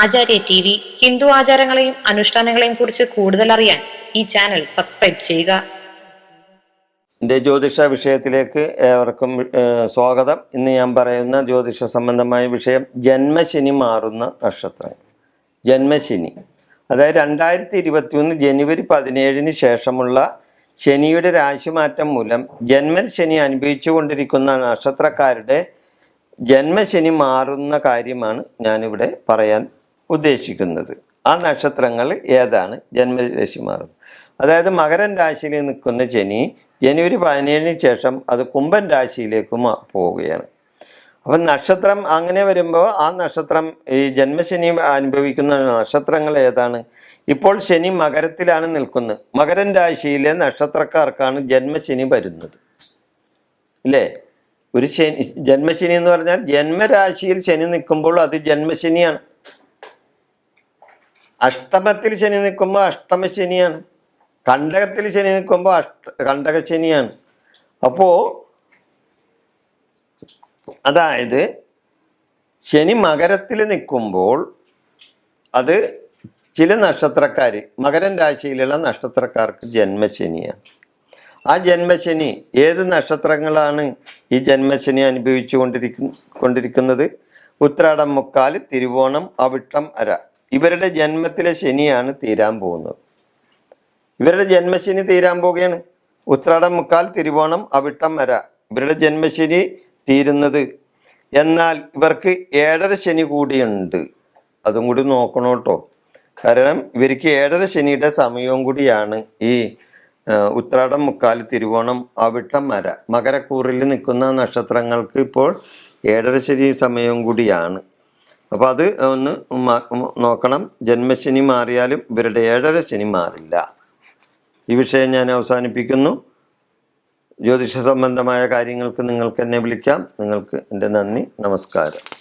ആചാര്യ T V Hindu ആചാരങ്ങളെയും അനുഷ്ഠാനങ്ങളെയും കുറിച്ച് കൂടുതൽ അറിയാൻ ഈ ചാനൽ സബ്സ്ക്രൈബ് ചെയ്യുക. എന്റെ ജ്യോതിഷ വിഷയത്തിലേക്ക് ഏവർക്കും സ്വാഗതം. ഇന്ന് ഞാൻ പറയുന്ന ജ്യോതിഷ സംബന്ധമായ വിഷയം ജന്മശനി മാറുന്ന നക്ഷത്രം ജന്മശനി. അതായത് രണ്ടായിരത്തി ഇരുപത്തി ഒന്ന് ജനുവരി പതിനേഴിന് ശേഷമുള്ള ശനിയുടെ രാശിമാറ്റം മൂലം ജന്മശനി അനുഭവിച്ചു കൊണ്ടിരിക്കുന്ന നക്ഷത്രക്കാരുടെ ജന്മശനി മാറുന്ന കാര്യമാണ് ഞാനിവിടെ പറയാൻ ഉദ്ദേശിക്കുന്നത്. ആ നക്ഷത്രങ്ങൾ ഏതാണ്? ജന്മരാശി മാറുന്നത് അതായത് മകരൻ രാശിയിൽ നിൽക്കുന്ന ശനി ജനുവരി പതിനേഴിന് ശേഷം അത് കുംഭൻ രാശിയിലേക്ക് പോവുകയാണ്. അപ്പം നക്ഷത്രം അങ്ങനെ വരുമ്പോൾ ആ നക്ഷത്രം ഈ ജന്മശനി അനുഭവിക്കുന്ന നക്ഷത്രങ്ങൾ ഏതാണ്? ഇപ്പോൾ ശനി മകരത്തിലാണ് നിൽക്കുന്നത്. മകരൻ രാശിയിലെ നക്ഷത്രക്കാർക്കാണ് ജന്മശനി വരുന്നത്. അല്ലേ ഒരു ശനി ജന്മശനി എന്ന് പറഞ്ഞാൽ ജന്മരാശിയിൽ ശനി നിൽക്കുമ്പോൾ അത് ജന്മശനിയാണ്. അഷ്ടമത്തിൽ ശനി നിൽക്കുമ്പോൾ അഷ്ടമശനിയാണ് കണ്ടകത്തിൽ ശനി നിൽക്കുമ്പോൾ അഷ്ട കണ്ടകശനിയാണ് അപ്പോൾ അതായത് ശനി മകരത്തിൽ നിൽക്കുമ്പോൾ അത് ചില നക്ഷത്രക്കാർ മകരൻ രാശിയിലുള്ള നക്ഷത്രക്കാർക്ക് ജന്മശനിയാണ്. ആ ജന്മശനി ഏത് നക്ഷത്രങ്ങളാണ് ഈ ജന്മശനി അനുഭവിച്ചു കൊണ്ടിരിക്കുന്ന കൊണ്ടിരിക്കുന്നത്? ഉത്രാടം മുക്കാൽ തിരുവോണം അവിട്ടം അര. ഇവരുടെ ജന്മത്തിലെ ശനിയാണ് തീരാൻ പോകുന്നത്. ഇവരുടെ ജന്മശനി തീരാൻ പോവുകയാണ് ഉത്രാടം മുക്കാൽ തിരുവോണം അവിട്ടം വര. ഇവരുടെ ജന്മശനി തീരുന്നത്. എന്നാൽ ഇവർക്ക് ഏഴര ശനി കൂടിയുണ്ട്. അതും കൂടി നോക്കണം കേട്ടോ. കാരണം ഇവർക്ക് ഏഴര ശനിയുടെ സമയവും കൂടിയാണ് ഈ ഉത്രാടം മുക്കാൽ തിരുവോണം അവിട്ടം മര മകരക്കൂറിൽ നിൽക്കുന്ന നക്ഷത്രങ്ങൾക്ക് ഇപ്പോൾ ഏഴര ശനി സമയവും കൂടിയാണ്. അപ്പോൾ അത് ഒന്ന് നോക്കണം. ജന്മശനി മാറിയാലും ഇവരുടെ ഏഴര ശനി മാറില്ല. ഈ വിഷയം ഞാൻ അവസാനിപ്പിക്കുന്നു. ജ്യോതിഷ സംബന്ധമായ കാര്യങ്ങൾക്ക് നിങ്ങൾക്ക് എന്നെ വിളിക്കാം. നിങ്ങൾക്ക് എന്റെ നന്ദി. നമസ്കാരം.